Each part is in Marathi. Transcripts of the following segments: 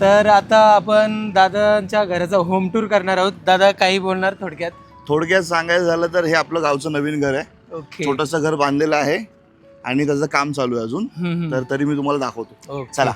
तर आता आपण दादांच्या घराचा होम टूर करणार आहोत. दादा काही बोलणार थोडक्यात? थोडक्यात सांगायचं झालं तर हे आपलं गावचं नवीन घर आहे. ओके छोटंसं घर बांधलेलं आहे आणि त्याचं काम चालू आहे अजून. हम्म, हम्म. तर तरी मी तुम्हाला दाखवतो. ओके. चला.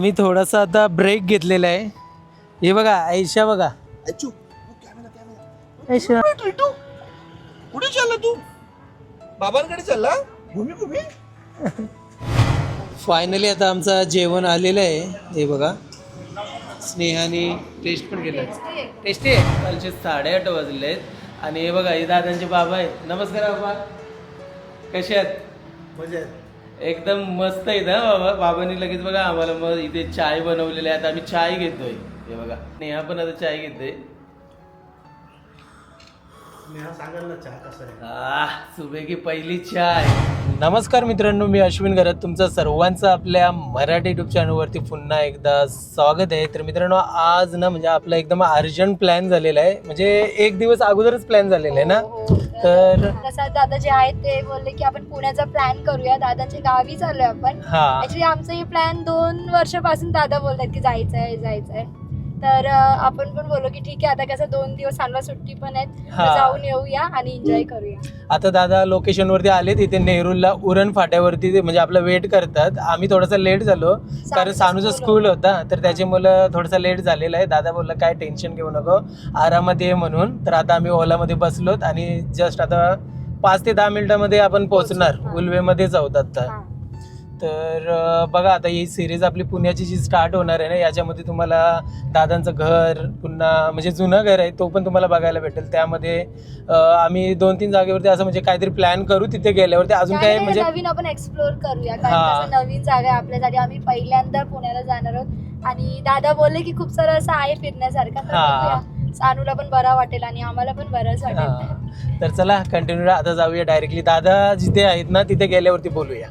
आम्ही थोडासा आता ब्रेक घेतलेला आहे. हे बघा ऐशा बघा. ऐशा कुठे चालला तू? बाबांकडे चालला? भूमी भूमी? फायनली आता आमचं जेवण आलेलं आहे. हे बघा. स्नेहाने टेस्ट पण केलं. टेस्टी आहे. कालचे साडेआठ वाजले आहेत आणि हे बघा हे दादांचे बाबा आहेत. नमस्कार बाबा कसे आहेत? म्हणजे एकदम मस्त आहेत हा बाबा. बाबांनी लगेच बघा आम्हाला मग इथे चाय बनवलेली आहे. आता आम्ही चाय घेतोय. हे बघा. नेहा पण आता चाय घेतोय सांगाल ना चहा कसा आहे? आह, सुबह की पहिली चाय. नमस्कार मित्रांनो मी अश्विन घरात. तुमचं सर्वांचं आपल्या मराठी युट्यूब चॅनलवरती पुन्हा एकदा स्वागत आहे. तर मित्रांनो आज ना म्हणजे आपला एकदम अर्जंट प्लॅन झालेला आहे. म्हणजे एक दिवस अगोदरच प्लॅन झालेला आहे ना? हो, हो. तर कसं दादा जे आहेत ते बोलले की आपण पुण्याचा प्लॅन करूया. दादाच्या गावी चाललोय आपण. हा. ऍक्च्युली आमचं हे प्लॅन दोन वर्षापासून दादा बोलतात की जायचं आहे जायचं आहे तर आपण पण बोललो की ठीक आहे आता कसं दोन दिवस चांगला सुट्टी पण आहेत तर. जाऊन येऊया आणि एन्जॉय करूया. आता दादा लोकेशनवरती आले तिथे नेहरूला उरण फाट्यावरती ते म्हणजे आपलं वेट करतात. आम्ही थोडासा लेट झालो कारण सानूचा स्कूल होता. तर त्याच्यामुळं थोडासा लेट झालेला आहे. दादा बोलला काय टेन्शन घेऊ नको आरामात ये म्हणून. तर आता आम्ही ओलामध्ये बसलोत आणि जस्ट आता पाच ते दहा मिनिटामध्ये आपण पोहोचणार. पोहोचू. उल्वेमध्येच आहोत आता. तर बघा आता ही सिरीज आपली पुण्याची जी स्टार्ट होणार आहे ना याच्यामध्ये तुम्हाला दादांचं घर पुन्हा म्हणजे जुनं घर आहे तो पण तुम्हाला बघायला भेटेल. त्यामध्ये आम्ही दोन तीन जागेवरती असं म्हणजे काहीतरी प्लॅन करू तिथे गेल्यावरती. अजून नाही, म्हणजे नवीन आपण एक्सप्लोर करूया. कारण कसं नवीन जागा आहे आपल्यासाठी. आम्ही पहिल्यांदा पुण्याला जाणार आहोत. आणि दादा बोलले की खूप सारं असं आहे फिरण्यासारखं. तर हा. बघूया. सानूला पण बरा वाटेल आणि आम्हाला पण बरंच वाटेल. हा. तर चला कंटिन्यू आता जाऊया डायरेक्टली दादा जिथे आहेत ना तिथे गेल्यावरती बोलूया.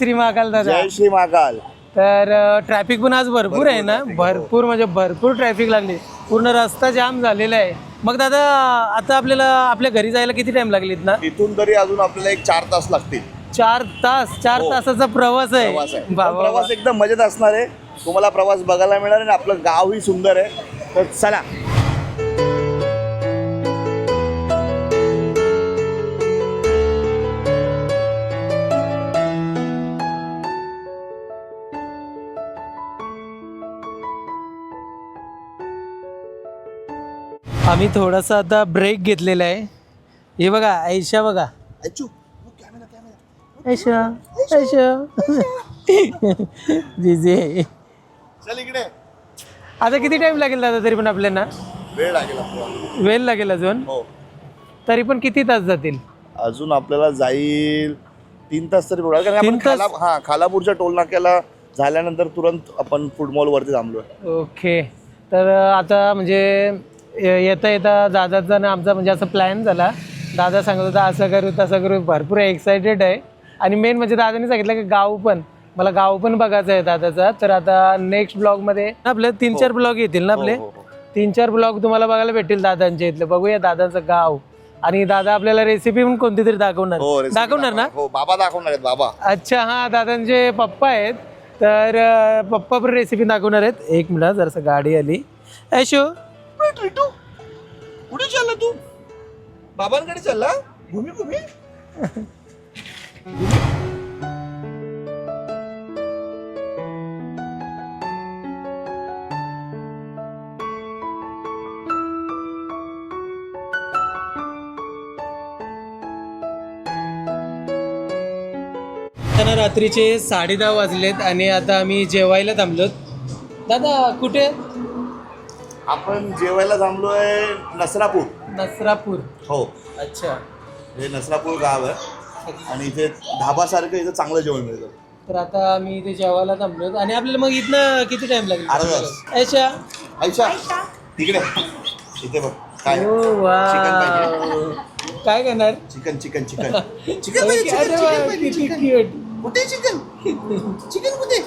श्री महाकाल दादा. जय श्री महाकाल तर ट्रॅफिक पण आज भरपूर आहे ना? भरपूर म्हणजे भरपूर ट्रॅफिक लागली. पूर्ण रस्ता जाम झालेला आहे. मग दादा आता आपल्याला आपल्या घरी जायला किती टाइम लागलीत ना? इथून तरी अजून आपल्याला एक चार तास लागतील. चार तास चार हो. तासाचा प्रवास आहे. प्रवास आहे. वा, पण वा, वा. प्रवास एकदम मजेत असणार आहे. तुम्हाला प्रवास बघायला मिळणार आणि आपलं गावही सुंदर आहे. तर चला आम्ही थोडासा आता ब्रेक घेतलेला आहे. हे बघा ऐशा बघा. ऐशा ऐशा जिजे चल इकडे. आता किती टाइम लागेल दादा तरी पण आपल्याला? वेळ लागेल आपल्याला. वेळ लागेल अजून? हो. तरी पण किती तास जातील? अजून आपल्याला जाईल तीन तास तरी पडणार कारण तीन आपण तास? खाला हा खालापूरच्या टोल नाक्याला झाल्यानंतर तुरंत आपण फूड मॉल वरती थांबलोय. ओके. तर आता म्हणजे येता येता दादाचा ना आमचा म्हणजे असं प्लॅन झाला. दादा सांगत होता असं करू तसं करू. भरपूर एक्सायटेड आहे. आणि मेन म्हणजे दादाने सांगितलं की गाव पण मला गाव पण बघायचं आहे दादाचा. तर आता नेक्स्ट ब्लॉगमध्ये आपले तीन चार ब्लॉग येतील ना आपले? हो, हो, हो. तीन चार ब्लॉग तुम्हाला बघायला भेटेल दादांच्या इथले. बघूया दादाचं गाव. आणि दादा आपल्याला रेसिपी पण कोणती तरी दाखवणार. हो दाखवणार ना. हो बाबा दाखवणार आहेत बाबा. अच्छा हा दादांचे पप्पा आहेत. तर पप्पा पण रेसिपी दाखवणार आहेत. एक मिनिट जरासं गाडी आली. ऐशो कुठे चालला तू? बाबांकडे चालला? भूमी भूमी? आता रात्रीचे साडे दहा वाजलेत आणि आता आम्ही जेवायला थांबलोत. दादा कुठे? आपण जेवायला थांबलोय नसरापूर. नसरापूर. हो. अच्छा. हे नसरापूर गाव आहे. आणि इथे धाबासारखं इथं चांगलं जेवण मिळतं. तर आता आम्ही इथे जेवायला थांबलो आणि आपल्याला मग इथनं किती टाइम लागेल? अर्धा तास. अच्छा आयशा तिकडे इथे बघ. काय? ओ चिकन काय करणार? Chicken chicken chicken. चिकन अरे वा, किती cute. कुठे चिकन? चिकन कुठे?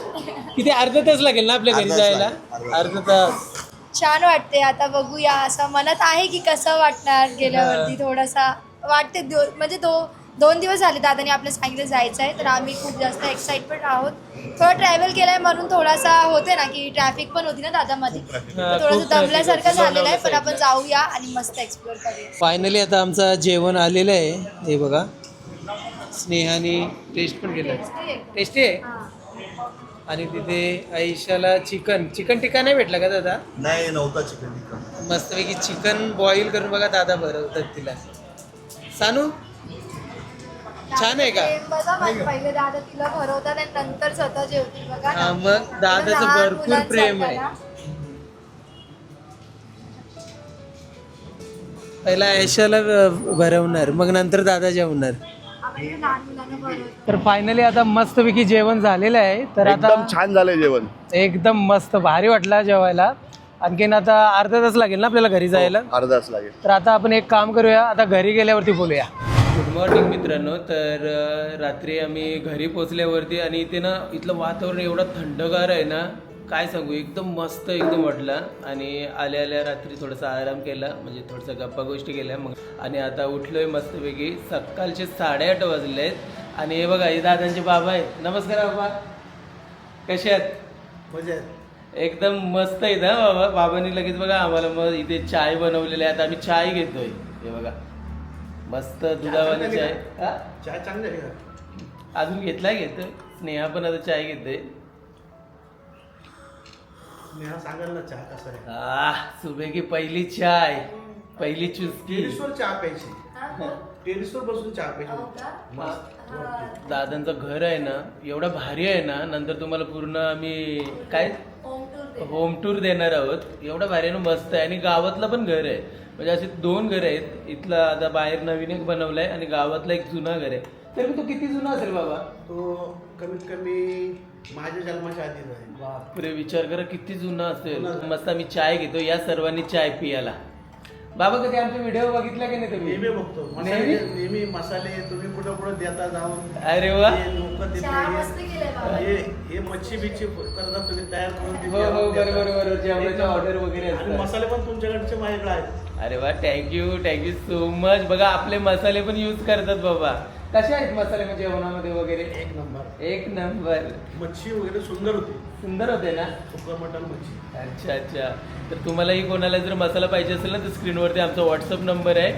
किती अर्धा तास लागेल ना आपल्या घरी अर्धा तास जायला? लागेल, अर्धा अर्धा तास. छान वाटते आता बघूया. असं मनात आहे की कसं वाटणार गेल्यावरती थोडासा. वाटते दो म्हणजे दो दोन दिवस झाले दादाने आपलं सांगितलं जायचं आहे तर आम्ही खूप जास्त एक्साइटमेंट आहोत. थोडं ट्रॅव्हल केलंय म्हणून थोडासा होते ना की ट्रॅफिक पण होती ना दादामध्ये थोडंसं दमल्यासारखं. झालेलं आहे पण आपण जाऊया आणि मस्त एक्सप्लोर करूया. फायनली आता आमचं जेवण आलेलं आहे. हे बघा. स्नेहाने टेस्ट पण केलं टेस्टी आहे. आणि तिथे आयुष्याला चिकन चिकन टिक्का नाही भेटला का दादा नाही नव्हता चिकन चिकन मस्तपैकी चिकन बॉईल करून बघा दादा भरवतात तिला सानू छान आहे का ते बघा माझे पहिले दादा तिला भरवतात आणि नंतर स्वतः जेवतील बघा ना. हा, मग दादाचं लहान भरपूर मुलांसारखं प्रेम आहे. ना. पहिला आयुष्याला भरवणार मग नंतर दादा जेवणार तर फायनली आता मस्तपैकी जेवण झालेलं आहे. तर एकदम आता छान झालंय जेवण. एकदम मस्त भारी वाटला जेवायला. आणखीन आता अर्धा तास लागेल ना आपल्याला घरी जायला? अर्धा तास लागेल. तर आता आपण एक काम करूया आता घरी गेल्यावरती बोलूया. गुड मॉर्निंग मित्रांनो तर अं, रात्री आम्ही घरी पोचल्यावरती आणि इथे ना इथलं वातावरण एवढं थंडगार आहे ना काय सांगू? एकदम मस्त एकदम वाटलं आणि आल्या आल्या रात्री थोडासा आराम केला. म्हणजे थोडंसं गप्पा गोष्टी केल्या. मग आणि आता उठलोय मस्तपैकी. सकाळचे साडेआठ वाजले आहेत आणि हे बघा हे दादांचे बाबा आहेत. नमस्कार बाबा. कसे आहेत? एकदम मस्त आहे ना बाबा. बाबांनी लगेच बघा आम्हाला मग इथे चाय बनवलेली आहे. आता आम्ही चाय घेतोय. हे बघा. मस्त दुधावाली चाय? चाय चांगले अजून घेतलाय घेतोय. स्नेहा पण आता चाय घेतोय. सांगाल ना चहा कसा आहे? आह सुबह की पहिली चाय पहिली चुस्की. टेरिसवर चहा प्यायची. टेरिसवर बसून चहा प्यायची. मस्त. दादांचं घर आहे ना एवढं भारी आहे ना नंतर तुम्हाला पूर्ण आम्ही काय? होम टूर देणार आहोत. एवढं भारी आहे ना मस्त आहे. आणि गावातलं पण घर आहे. म्हणजे असे दोन घर आहेत. इथलं आता बाहेर नवीन एक बनवलंय आणि गावातलं एक जुना घर आहे. तरी पण तो किती जुना असेल बाबा? तो कमीत कमी माझ्या जन्माच्या आधीच आहे बापरे. विचार करा किती जुना असेल. मस्त आम्ही चाय घेतो या सर्वांनी चाय पियाला. बाबा कधी आमचे व्हिडिओ बघितला की नाही नेहमी तुम्ही बघतो. मसाले नेहमी? नेहमी मसाले तुम्ही कुठं कुठं देता जाऊन. अरे वा. लोक चहा मस्त केलाय बाबा. हे हे मच्छी बिच्छी करता तुम्ही तयार करून हो हो. बरोबर बरोबर. जेवणाच्या ऑर्डर वगैरे आणि असतात. मसाले पण तुमच्याकडचे माझ्याकडे आहेत. अरे वा थँक्यू थँक्यू सो मच बघा आपले मसाले पण यूज करतात बाबा. कसे आहेत मसाले म्हणजे जेवणामध्ये वगैरे? एक नंबर. एक नंबर. मच्छी वगैरे सुंदर होती. सुंदर होते ना? सुका मटण मच्छी. अच्छा अच्छा. तर तुम्हालाही कोणाला जर मसाला पाहिजे असेल ना तर स्क्रीनवरती आमचा व्हॉट्सअप नंबर आहे.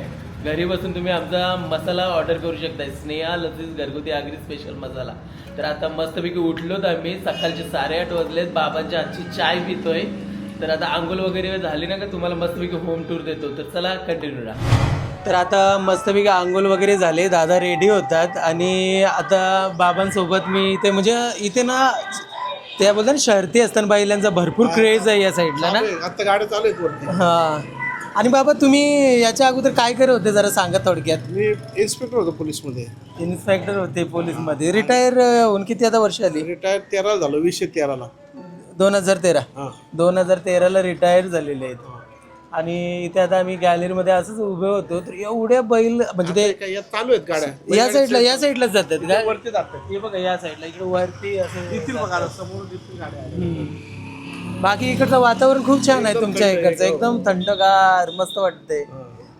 घरी बसून तुम्ही आमचा मसाला ऑर्डर करू शकता स्नेहा लसीस घरगुती आगरी स्पेशल मसाला. तर आता मस्तपैकी उठलोत आम्ही. सकाळचे साडेआठ वाजलेत. बाबांच्या हातची चाय पितोय. तर आता आंघोळ वगैरे झाली ना का तुम्हाला मस्तपैकी होम टूर देतो. तर चला कंटिन्यू राहा. तर आता मस्तपैकी आंघोळ वगैरे झाले. दादा रेडी होतात. आणि आता बाबांसोबत मी इथे म्हणजे इथे ना त्या बोलतात ना शर्ती असतात बैलांचा भरपूर क्रेज आहे या साईडला ना? आता गाड्या चालू आहेत वरती. हा. आणि बाबा तुम्ही याच्या अगोदर काय करत होते? जरा सांगा थोडक्यात. मी इन्स्पेक्टर होतो पोलीसमध्ये. इन्स्पेक्टर होते पोलीसमध्ये. रिटायर होऊन किती आता वर्ष आली? रिटायर तेरा झालो वीसशे तेराला. दोन हजार तेरा. हां. दोन हजार तेराला रिटायर झालेले आहेत. आणि इथे आता आम्ही गॅलरीमध्ये असंच उभे होतो तर एवढ्या बैल म्हणजे ते काय या चालू आहेत गाड्या. या साईडला या साईडलाच जातात वरती जातात. हे बघा या साईडला इकडे वरती असं दिसतील बघा आता समोर दिसतील गाड्या. हम्म. बाकी इकडचं वातावरण खूप छान आहे तुमच्या इकडचं. एकदम. थंडगार मस्त वाटतंय.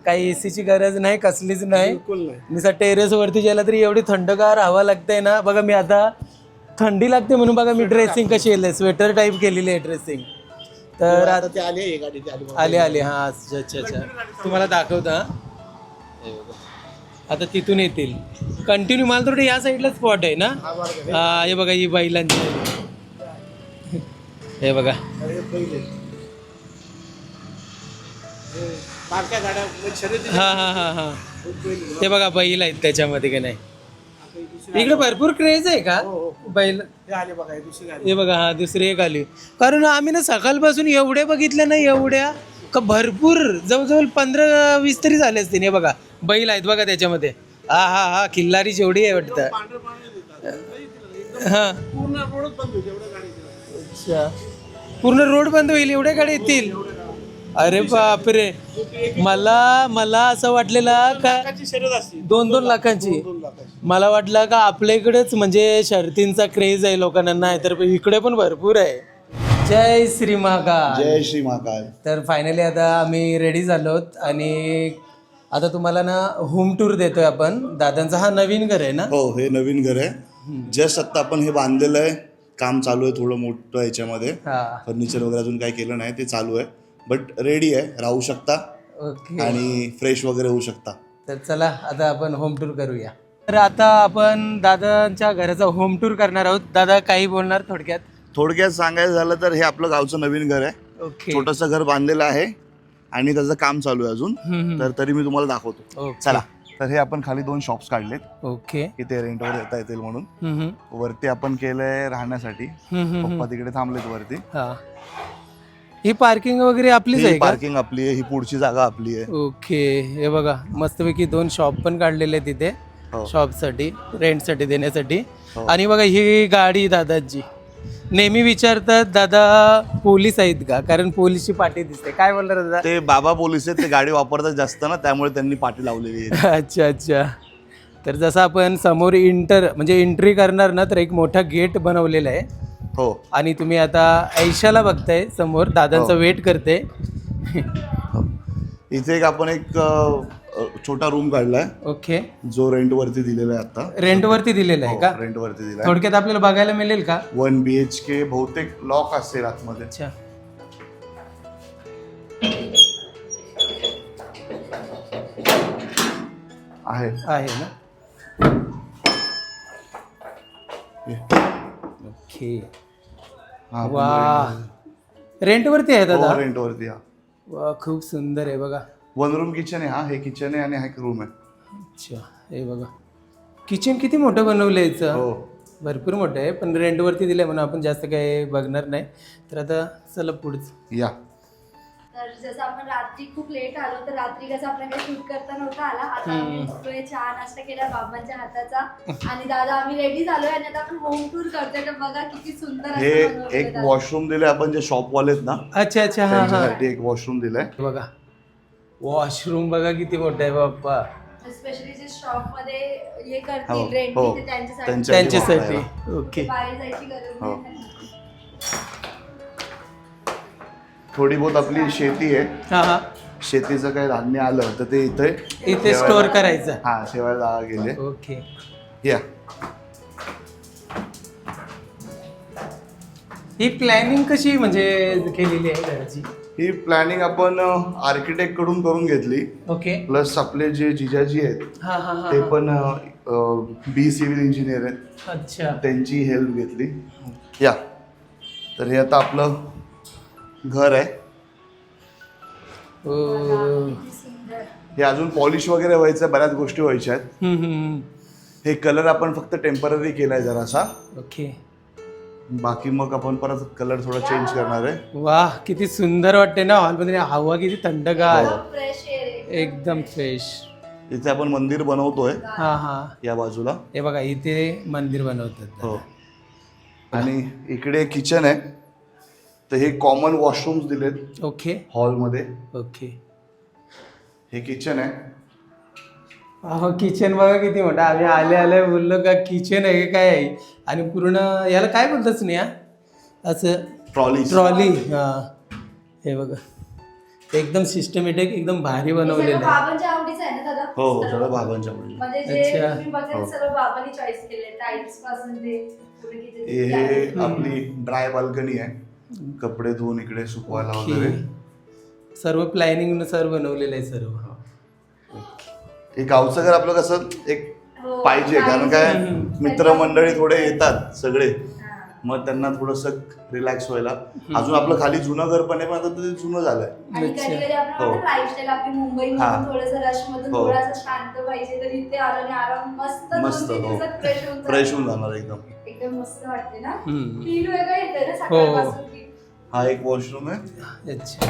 काही एसीची गरज नाही कसलीच नाही. बिलकुल नाही. निसा टेरेस वरती गेला तरी एवढी थंडगार हवा लागते ना. बघा मी आता थंडी लागते म्हणून बघा मी ड्रेसिंग कशी केली स्वेटर टाईप केलेली आहे ड्रेसिंग तर आता ते आले ही गाडी ती आली. आले आले हा अच्छा अच्छा अच्छा तुम्हाला दाखवता हा? हे बघा. आता तिथून येतील कंटिन्यू मला थोडं या साईडला स्पॉट आहे ना हा? हा हे बघा ही बैलांची हे बघा अरे पहिले हे बारक्या गाड्या म्हणजे शर्यती हा हा हा हा पहिले. ते बघा बैल आहेत त्याच्यामध्ये का नाही इकडे भरपूर क्रेज आहे का? बैल. हे आले बघा हे दुसरी गाडी हे बघा हा दुसरी एक आली. कारण आम्ही ना सकाळपासून एवढ्या बघितल्या ना एवढ्या का भरपूर जवळजवळ पंधरा वीस तरी झाले असतील. हे बघा बैल आहेत बघा त्याच्यामध्ये. हा हा हा किल्लारी जेवढी आहे वाटतं. हा. अच्छा. पूर्ण रोड बंद होईल एवढ्या गाड्या येतील? अरे बापरे. मला मला असं वाटलेलं का दोन दोन लाखांची. मला वाटलं का आपल्या इकडेच म्हणजे शर्तींचा क्रेज आहे लोकांना नाही तर इकडे पण भरपूर आहे. जय श्री महाकाल. जय श्री महाकाल. तर फायनली आता आम्ही रेडी झालोत आणि आता तुम्हाला ना होम टूर देतोय आपण. दादांचा हा नवीन घर आहे ना? हो हे नवीन घर आहे. जस्ट आत्ता आपण हे बांधलेलं आहे. काम चालू आहे थोडं मोठं याच्यामध्ये. फर्निचर वगैरे अजून काही केलं नाही ते चालू आहे. बट रेडी आहे राहू शकता. ओके. आणि फ्रेश वगैरे होऊ शकता. तर चला आता आपण होम टूर करूया. तर आता आपण दादांच्या घराचा होम टूर करणार आहोत. दादा काही बोलणार थोडक्यात? थोडक्यात सांगायचं झालं तर हे आपलं गावचं नवीन घर आहे. ओके. छोटंसं घर बांधलेलं आहे आणि त्याचं काम चालू आहे अजून. हम्म, हम्म. तर तरी मी तुम्हाला दाखवतो. ओके. चला. तर हे आपण खाली दोन शॉप्स काढलेत. ओके. की ते रेंटवर देता येतील म्हणून. हम्म, हम्म. वरती आपण केलंय राहण्यासाठी. हम्म, हम्म, हम्म. पप्पा तिकडे थांबलेत वरती. हा. ही पार्किंग वगैरे आपलीच आहे ही का? पार्किंग आपली आहे ही पुढची जागा आपली आहे. ओके हे बघा मस्तपैकी दोन शॉप पण काढलेले आहेत तिथे हो. शॉपसाठी रेंटसाठी देण्यासाठी. हो. आणि बघा ही गाडी दादाची नेहमी विचारतात दादा पोलीस आहेत का? कारण पोलीसची पाठी दिसते. काय बोलणार दादा? ते बाबा पोलीस आहेत ते गाडी वापरतात जास्त ना त्यामुळे त्यांनी पाठी लावलेली आहे. अच्छा अच्छा. तर जसं आपण समोर इंटर म्हणजे एंट्री करणार ना तर एक मोठा गेट बनवलेला आहे. हो. आणि तुम्ही आता ऐशाला बघताय समोर दादांचा हो. वेट करते. इथे एक आपण एक अ, छोटा रूम काढलाय. ओके. जो रेंट वरती दिलेला आहे आता. रेंटवरती दिलेलं आहे का? रेंट वरती दिलाय थोडक्यात आपल्याला बघायला मिळेल का? वन बी एच के बहुतेक लॉक असेल आतमध्ये. अच्छा. आहे. आहे ना? ओके. हा वा. रेंटवरती आहे दादा रेंट वरती हा. वा खूप सुंदर आहे बघा. वन रूम किचन आहे हा. हे किचन आहे आणि हा एक रूम आहे. अच्छा हे बघा. किचन किती मोठं बनवलं याचं? हो. भरपूर मोठं आहे पण रेंटवरती दिलं म्हणून आपण जास्त काही बघणार नाही. तर आता चला पुढचं. या. तर जसं आपण रात्री खूप लेट आलो तर रात्री कसं आपल्याला काही शूट करता नव्हता आला. आता आम्ही उठलोय चहा नाश्ता केला बाबांच्या हाताचा. आणि दादा आम्ही रेडी झालोय आणि आता आपण होम टूर करतोय. तर बघा किती सुंदर असं हे बनवलंय एक दादा. वॉशरूम दिले आपण जे शॉपवाले आहेत ना अच्छा अच्छा. हा हा. त्यांच्यासाठी एक वॉशरूम दिलाय. बघा. वॉशरूम बघा किती मोठं आहे बाप्पा. स्पेशली जे शॉपमध्ये हे हो, करतील रेंट हो. ते त्यांच्यासाठी. त्यांच्या- त्यांच्यासाठी. ओके. बाहेर जायची गरज हो. नाही थोडी बहुत आपली शेती आहे. हा हा. शेतीचं काही धान्य आलं तर ते इथे इथे स्टोअर करायचं. हा ठेवायला गेले. ओके. या. ही प्लॅनिंग कशी म्हणजे केलेली आहे घराची? ही प्लॅनिंग आपण आर्किटेक्टकडून करून घेतली. ओके. प्लस आपले जे जिजाजी आहेत हा हा हा ते पण बी सिव्हिल इंजिनियर आहेत. अच्छा. त्यांची हेल्प घेतली. या. तर हे आता आपलं घर आहे. हे अजून पॉलिश वगैरे व्हायचं बऱ्याच गोष्टी व्हायच्या आहेत. हम्म, हम्म, हम्म. हे कलर आपण फक्त टेंपररी केलाय जरासा. ओके. बाकी मग आपण परत कलर थोडा चेंज करणार आहे. वाह किती सुंदर वाटते ना हॉलमध्ये हवा किती थंडगार. फ्रेश एअर आहे. एकदम फ्रेश इथे आपण मंदिर बनवतोय. हा हा. या बाजूला. हे बघा इथे मंदिर बनवतात. हो. आणि इकडे किचन आहे. तर हे कॉमन वॉशरूम्स दिलेत. ओके हॉलमध्ये ओके हे किचन आहे. अहो किचन बघा किती मोठं. आम्ही आले आले बोललो का किचन आहे का काय आहे? आणि पूर्ण याला काय बोलतच नाही हा असं ट्रॉली ट्रॉली हा. हे बघा. एकदम सिस्टमॅटिक एकदम भारी बनवलेलं आहे. बाबांच्या आवडीचं आहे ना दादा? हो हो सगळं बाबांच्या आवडीचं. म्हणजे जे अच्छा. तुम्ही बघाल हो. सर्व बाबांनी चॉईस केले टाईल्सपासून ते पुढे किती हे. आपली ड्राय बाल्कनी आहे. कपडे धुवून इकडे सुकवायला ओके. वगैरे सर्व प्लॅनिंगनुसार बनवलेलं आहे सर्व हे गावचं घर आपलं कसं एक हो, पाहिजे कारण काय हम्म. मित्रमंडळी थोडे येतात सगळे हा. मग त्यांना थोडस रिलॅक्स व्हायला अजून आपलं खाली जुनं घर पण आहे पण आता ते जुनं झालंय आणि अच्छा. कधी कधी आपण हो. म्हणतो लाईफस्टाईल आपली मुंबई हा. मधून थोडस रश मधून हो. थोडासा शांत पाहिजे तर इथे आलं आणि आराम मस्त दोन मस्त, तीन हो. दिवसात फ्रेश होऊन फ्रेश जातं. होऊन जाणार एकदम एकदम मस्त वाटते ना हम्म. फील वेगळं येतं ना हो. सकाळपासून की हा एक वॉशरूम आहे. अच्छा.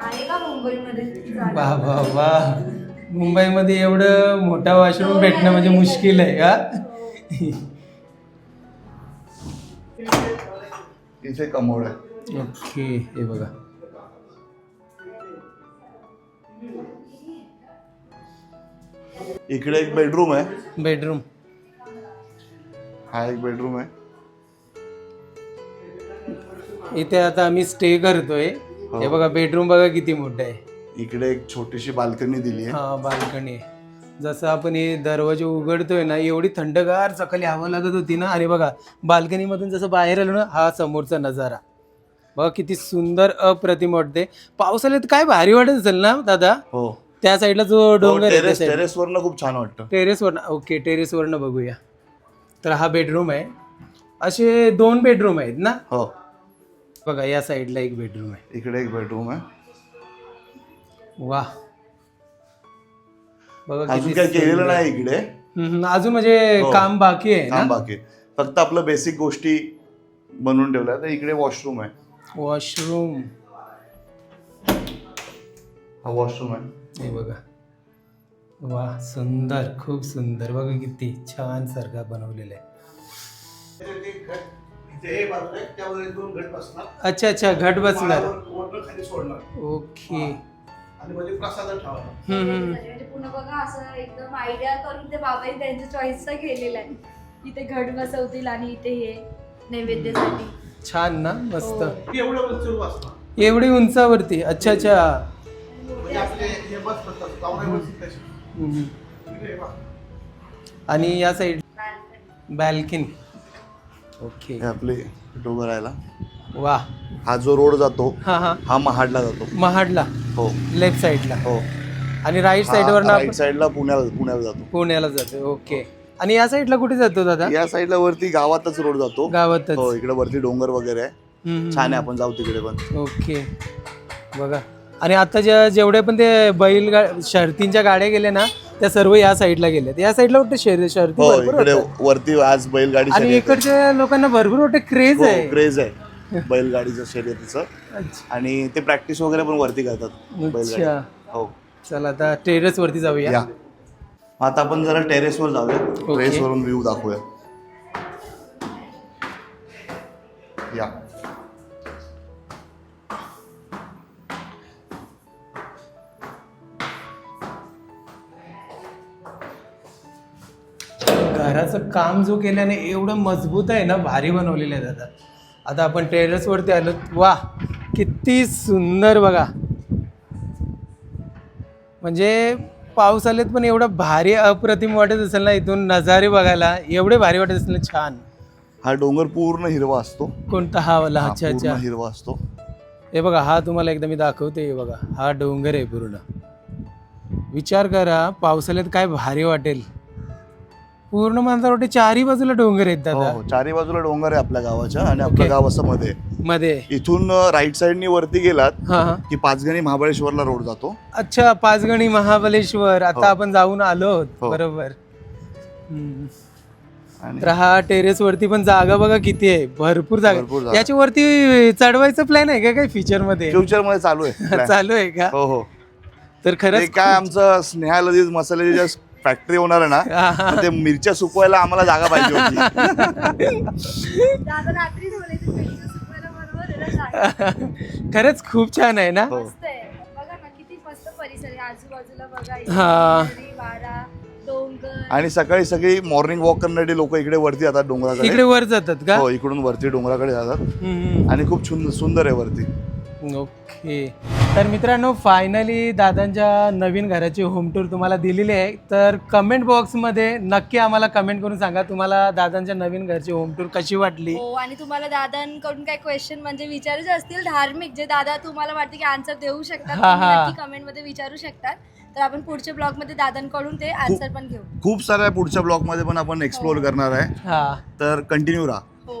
आहे का मुंबईमध्ये? वा वा वा. मुंबईमध्ये एवढं मोठा वॉशरूम भेटणं म्हणजे मुश्किल आहे का? इथे कमोड आहे. ओके हे बघा. इकडे एक बेडरूम आहे. बेडरूम. हा एक बेडरूम आहे. इथे आता आम्ही स्टे करतोय. हो. हे बघा बेडरूम बघा किती मोठं आहे. इकडे एक छोटीशी बाल्कनी दिली आहे. हा बाल्कनी. आहे जसं आपण हे दरवाजे उघडतोय ना एवढी थंडगार सकाळी हवा लागत होती ना आणि बघा बाल्कनीमधून जसं बाहेर आलो ना हा समोरचा नजारा. बघा किती सुंदर अप्रतिम वाटते पावसाळ्यात काय भारी वाटत असेल ना दादा? हो. त्या साईडला जो डोंगर आहे टेरेस. टेरेस वरनं खूप छान वाटतं. टेरेसवरनं ओके टेरेसवरनं बघूया. तर हा बेडरूम आहे. असे दोन बेडरूम आहेत ना? हो. बघा या साईडला एक बेडरूम आहे. इकडे एक बेडरूम आहे. वा बघा अजून किती काय केलेलं सुंदर. नाही इकडे. हम्म, हम्म. अजून म्हणजे हो. काम बाकी आहे काम ना? बाकी आहे. फक्त आपलं बेसिक गोष्टी बनवून ठेवल्या तर इकडे वॉशरूम आहे. वॉशरूम हा वॉशरूम आहे. हे बघा. वा सुंदर खूप सुंदर. बघा किती छान सारखा बनवलेला आहे. बाजूला आहे, दोन घट बसणार. अच्छा अच्छा घट बसणार. माळावर- वरनं खाली सोडणार. ओके. आणि म्हणजे प्रसाद ठेवणार हम्म, हम्म. म्हणजे पूर्ण बघा असं एकदम आयडिया करून ते बाबांनी त्यांच्या चॉईसचा केलेला आहे. इथे घट बसवतील आणि इथे हे नैवेद्यासाठी. छान ना मस्त. हो. ती एवढं उंचीवर बसणार. एवढी उंचावरती. अच्छा अच्छा. म्हणजे आपले हे बस बसतात कावळे बसतात तसे. हम्म. इकडे हे बघ. आणि या साईड बॅल्कनी. ओके. हे आपले डोंगर राहायला. वा. हा जो रोड जातो हा हा. हा महाडला जातो. महाडला. हो. लेफ्ट साईडला. हो. आणि राईट साईडवर ना राईट साईडला पुण्याला पुण्याला जातो. पुण्याला जातो. ओके. आणि या साईडला कुठे जातो दादा? या साईडला वरती गावातच रोड जातो. गावातच. हो इकडे वरती डोंगर वगैरे आहे. हम्म, छान आहे आपण जाऊ तिकडे पण. ओके. बघा. आणि आता ज्या जेवढे पण ते बैल शर्तींच्या गाड्या गेल्या ना त्या सर्व या साईडला गेल्यात. या साईडला वाटतं शर् शर्ती हो भरपूर इकडे. वरती आज बैलगाडी आणि शर्यत आहे. इकडच्या लोकांना भरपूर वाटतं क्रेज आहे. क्रेज आहे. बैलगाडीचं शर्यतीचं. अच्छा. आणि ते प्रॅक्टिस वगैरे पण वरती करतात बैलगाडी. अच्छा. हो. चला आता टेरेस वरती जाऊया. या. आता आपण जरा टेरेसवर जाऊया. टेरेस वरून व्ह्यू दाखवूया. या. घराचं काम जो केल्याने एवढं मजबूत आहे ना भारी बनवलेलं आहे दादा. आता आपण टेरेसवरती आलो. वा किती सुंदर बघा. म्हणजे पाऊस आलेत पण एवढं भारी अप्रतिम वाटत असेल ना इथून नजारे बघायला. एवढे भारी वाटत असेल ना छान. हा डोंगर पूर्ण हिरवा असतो. कोणता हा वाला? हा, अच्छा पूर्ण अच्छा. हिरवा असतो. हे बघा हा तुम्हाला एकदा मी दाखवते हे बघा. हा डोंगर आहे पूर्ण. विचार करा पावसाळ्यात काय भारी वाटेल. पूर्ण वाटते चारही बाजूला डोंगर आहेत हो दादा हो चारी बाजूला डोंगर आहे आपल्या गावाच्या आणि ओके. आपलं गाव असं मध्ये आहे. मध्ये इथून राईट साईडनी वरती गेलात हा हा की पाचगणी महाबळेश्वरला रोड जातो अच्छा पाचगणी महाबलेश्वर हो. आता आपण जाऊन आलो आहोत हो. बरोबर हम्म. आणि तर हा टेरेस वरती पण जागा बघा किती आहे भरपूर जागा. याच्या वरती चढवायचं प्लॅन आहे का काय फीचरमध्ये फ्युचरमध्ये चालू आहे plan. चालू आहे का हो हो तर ते खरंच काय आमचं स्नेहा लजीज ज्या फॅक्टरी होणार आहे ना ते मिरच्या सुकवायला आम्हाला जागा पाहिजे होती. खरंच खूप छान आहे ना? हो. मस्त आहे. बघा ना किती मस्त परिसर आहे. आजूबाजूला बघा इथे हा. नदी, वारा डोंगर. आणि सकाळी सगळी मॉर्निंग वॉक करणारी लोक इकडे वरती जातात इकडे डोंगराकडे वर जातात का? हो इकडून वरती डोंगराकडे जातात. आणि खूप सुंदर आहे वरती. ओके. तर मित्रांनो फायनली दादांच्या नवीन घराची होम टूर तुम्हाला दिलेली आहे. तर कमेंट बॉक्समध्ये नक्की आम्हाला कमेंट करून सांगा तुम्हाला दादांच्या नवीन घरची होम टूर कशी वाटली. हो आणि तुम्हाला दादांकडून काय क्वेश्चन म्हणजे विचारायचे असतील धार्मिक जे दादा तुम्हाला वाटते की आन्सर देऊ शकतात हा, तुम्ही हा. नक्की कमेंटमध्ये विचारू शकतात. तर आपण पुढच्या ब्लॉगमध्ये दादांकडून ते आन्सर पण घेऊ. खूप साऱ्या पुढच्या ब्लॉकमध्ये पण आपण एक्सप्लोर करणार आहे. हा. तर कंटिन्यू राहा. हो.